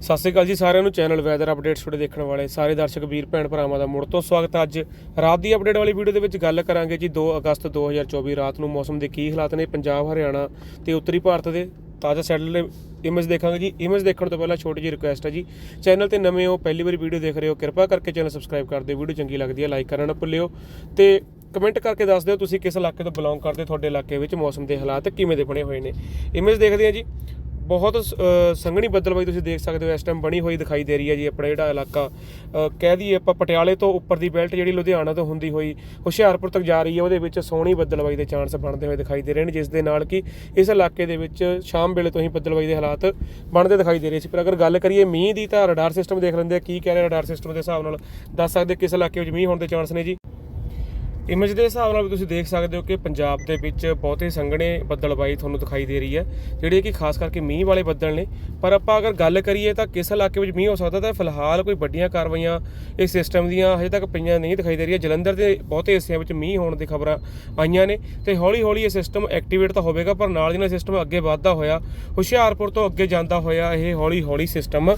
ਸਤਿ ਸ਼੍ਰੀ ਅਕਾਲ ਜੀ ਸਾਰਿਆਂ ਨੂੰ ਚੈਨਲ ਵੈਦਰ ਅਪਡੇਟਸ ਵੀਡੀਓ ਦੇਖਣ ਵਾਲੇ ਸਾਰੇ ਦਰਸ਼ਕ, ਵੀਰ ਭੈਣ ਭਰਾਵਾਂ ਦਾ ਮੁੜ ਤੋਂ ਸਵਾਗਤ ਹੈ। ਅੱਜ ਰਾਤ ਦੀ ਅਪਡੇਟ ਵਾਲੀ ਵੀਡੀਓ ਦੇ ਵਿੱਚ ਗੱਲ ਕਰਾਂਗੇ ਜੀ 2 ਅਗਸਤ 2024 ਰਾਤ ਨੂੰ ਮੌਸਮ ਦੇ ਕੀ ਹਾਲਾਤ ਨੇ ਪੰਜਾਬ, ਹਰਿਆਣਾ ਤੇ ਉੱਤਰੀ ਭਾਰਤ ਦੇ। ਤਾਜ਼ਾ ਸੈਟਲ ਇਮੇਜ ਦੇਖਾਂਗੇ ਜੀ। ਇਮੇਜ ਦੇਖਣ ਤੋਂ ਪਹਿਲਾਂ ਛੋਟੀ ਜਿਹੀ ਰਿਕੁਐਸਟ ਹੈ ਜੀ। ਚੈਨਲ ਤੇ ਨਵੇਂ ਹੋ, ਪਹਿਲੀ ਵਾਰੀ ਵੀਡੀਓ ਦੇਖ ਰਹੇ ਹੋ, ਕਿਰਪਾ ਕਰਕੇ ਚੈਨਲ ਸਬਸਕ੍ਰਾਈਬ ਕਰ ਦਿਓ। ਵੀਡੀਓ ਚੰਗੀ ਲੱਗਦੀ ਹੈ ਲਾਈਕ ਕਰਨਾ ਨਾ ਭੁੱਲਿਓ। ਤੇ ਕਮੈਂਟ ਕਰਕੇ ਦੱਸ ਦਿਓ ਤੁਸੀਂ ਕਿਸ ਇਲਾਕੇ ਤੋਂ ਬਿਲੋਂਗ ਕਰਦੇ, ਤੁਹਾਡੇ ਇਲਾਕੇ ਵਿੱਚ ਮੌਸਮ ਦੇ ਹਾਲਾਤ ਕਿਵੇਂ ਦੇ ਬਣੇ ਹੋਏ ਨੇ। ਇਮੇਜ ਦੇਖਦੇ ਹਾਂ ਜੀ। ਬਹੁਤ ਅ, ਸੰਘਣੀ ਬੱਦਲਬਾਈ ਤੁਸੀਂ ਦੇਖ ਸਕਦੇ ਹੋ ਇਸ ਟਾਈਮ ਬਣੀ ਹੋਈ ਦਿਖਾਈ ਦੇ ਰਹੀ ਹੈ ਜੀ ਆਪਣਾ ਜਿਹੜਾ ਇਲਾਕਾ। ਅ, ਕਹਿ ਦਈਏ ਆਪਾਂ ਪਟਿਆਲੇ ਤੋਂ ਉੱਪਰ ਦੀ ਬੈਲਟ ਜਿਹੜੀ ਲੁਧਿਆਣਾ ਤੋਂ ਹੁੰਦੀ ਹੋਈ ਹੁਸ਼ਿਆਰਪੁਰ ਤੱਕ ਜਾ ਰਹੀ ਹੈ ਉਹਦੇ ਵਿੱਚ ਸੋਹਣੀ ਬੱਦਲਬਾਈ ਦੇ ਚਾਂਸ ਬਣਦੇ ਹੋਏ ਦਿਖਾਈ ਦੇ ਰਹੇ ਨੇ ਜਿਸ ਦੇ ਨਾਲ ਕਿ ਇਸ ਇਲਾਕੇ ਦੇ ਵਿੱਚ ਸ਼ਾਮ ਵੇਲੇ ਤੋਂ ਹੀ ਬੱਦਲਬਾਈ ਦੇ ਹਾਲਾਤ ਬਣਦੇ ਦਿਖਾਈ ਦੇ ਰਹੇ ਸੀ। ਪਰ ਅਗਰ ਗੱਲ ਕਰੀਏ ਮੀਂਹ ਦੀ ਤਾਂ ਰਡਾਰ ਸਿਸਟਮ ਦੇਖ ਲੈਂਦੇ ਆ ਕੀ ਕਹਿ ਰਿਹਾ ਰਡਾਰ ਸਿਸਟਮ ਦੇ ਹਿਸਾਬ ਨਾਲ ਦੱਸ ਸਕਦੇ ਕਿਸ ਇਲਾਕੇ ਵਿੱਚ ਮੀਂਹ ਹੋਣ ਦੇ ਚਾਂਸ ਨੇ ਜੀ? ਇਮੇਜ ਦੇ ਹਿਸਾਬ ਨਾਲ ਵੀ ਤੁਸੀਂ ਦੇਖ ਸਕਦੇ ਹੋ ਕਿ ਪੰਜਾਬ ਦੇ ਵਿੱਚ ਬਹੁਤੇ ਸੰਘਣੇ ਬੱਦਲਬਾਈ ਤੁਹਾਨੂੰ ਦਿਖਾਈ ਦੇ ਰਹੀ ਹੈ, ਜਿਹੜੇ ਕਿ ਖਾਸ ਕਰਕੇ ਮੀਂਹ ਵਾਲੇ ਬੱਦਲ ਨੇ। ਪਰ ਆਪਾਂ ਅਗਰ ਗੱਲ ਕਰੀਏ ਤਾਂ ਕਿਸ ਇਲਾਕੇ ਵਿੱਚ ਮੀਂਹ ਹੋ ਸਕਦਾ ਤਾਂ ਫਿਲਹਾਲ ਕੋਈ ਵੱਡੀਆਂ ਕਾਰਵਾਈਆਂ ਇਸ ਸਿਸਟਮ ਦੀਆਂ ਹਜੇ ਤੱਕ ਪਈਆਂ ਨਹੀਂ ਦਿਖਾਈ ਦੇ ਰਹੀਆਂ। ਜਲੰਧਰ ਦੇ ਬਹੁਤੇ ਹਿੱਸਿਆਂ ਵਿੱਚ ਮੀਂਹ ਹੋਣ ਦੀ ਖਬਰਾਂ ਆਈਆਂ ਨੇ ਤੇ ਹੌਲੀ ਹੌਲੀ ਇਹ ਸਿਸਟਮ ਐਕਟੀਵੇਟ ਤਾਂ ਹੋਵੇਗਾ, ਪਰ ਨਾਲ ਦੀ ਨਾਲ ਸਿਸਟਮ ਅੱਗੇ ਵਧਦਾ ਹੋਇਆ, ਹੁਸ਼ਿਆਰਪੁਰ ਤੋਂ ਅੱਗੇ ਜਾਂਦਾ ਹੋਇਆ ਇਹ ਹੌਲੀ ਹੌਲੀ ਸਿਸਟਮ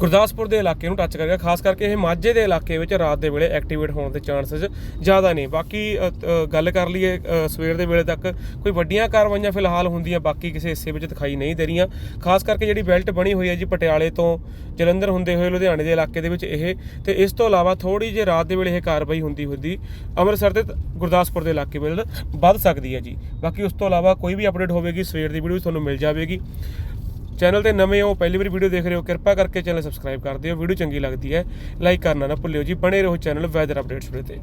ਗੁਰਦਾਸਪੁਰ ਦੇ ਇਲਾਕੇ ਨੂੰ ਟੱਚ ਕਰੇਗਾ ਖਾਸ ਕਰਕੇ ਇਹ ਮਾਝੇ ਦੇ ਇਲਾਕੇ ਵਿੱਚ ਰਾਤ ਦੇ ਵੇਲੇ ਐਕਟੀਵੇਟ ਹੋਣ ਦੇ ਚਾਂਸਸ ਜ਼ਿਆਦਾ ਨੇ। ਬਾਕੀ ਗੱਲ ਕਰ ਲਈਏ ਸਵੇਰ ਦੇ ਵੇਲੇ ਤੱਕ ਕੋਈ ਵੱਡੀਆਂ ਕਾਰਵਾਈਆਂ ਫਿਲਹਾਲ ਹੁੰਦੀਆਂ, ਬਾਕੀ ਕਿਸੇ ਹਿੱਸੇ ਵਿੱਚ ਦਿਖਾਈ ਨਹੀਂ ਦੇ ਰਹੀਆਂ। ਖਾਸ ਕਰਕੇ ਜਿਹੜੀ ਬੈਲਟ ਬਣੀ ਹੋਈ ਹੈ ਜੀ ਪਟਿਆਲੇ ਤੋਂ ਜਲੰਧਰ ਹੁੰਦੇ ਹੋਏ ਲੁਧਿਆਣੇ ਦੇ ਇਲਾਕੇ ਦੇ ਵਿੱਚ ਇਹ। ਤੇ ਇਸ ਤੋਂ ਇਲਾਵਾ ਥੋੜੀ ਜਿਹੀ ਰਾਤ ਦੇ ਵੇਲੇ ਇਹ ਕਾਰਵਾਈ ਹੁੰਦੀ ਹੁੰਦੀ ਅੰਮ੍ਰਿਤਸਰ ਤੇ ਗੁਰਦਾਸਪੁਰ ਦੇ ਇਲਾਕੇ ਵਿੱਚ ਵੱਧ ਸਕਦੀ ਹੈ ਜੀ। ਬਾਕੀ ਉਸ ਤੋਂ ਇਲਾਵਾ ਕੋਈ ਵੀ ਅਪਡੇਟ ਹੋਵੇਗੀ, ਸਵੇਰ ਦੀ ਵੀਡੀਓ ਤੁਹਾਨੂੰ ਮਿਲ ਜਾਵੇਗੀ। ਚੈਨਲ ਤੇ ਨਵੇਂ ਹੋ, ਪਹਿਲੀ ਵਾਰੀ ਵੀਡੀਓ ਦੇਖ ਰਹੇ ਹੋ, ਕਿਰਪਾ ਕਰਕੇ ਚੈਨਲ ਸਬਸਕ੍ਰਾਈਬ ਕਰ ਦਿਓ। ਵੀਡੀਓ ਚੰਗੀ ਲੱਗਦੀ ਹੈ, ਲਾਈਕ ਕਰਨਾ ਨਾ ਭੁੱਲਿਓ ਜੀ। ਬਣੇ ਰਹੋ ਚੈਨਲ ਵੈਦਰ ਅਪਡੇਟਸ ਤੇ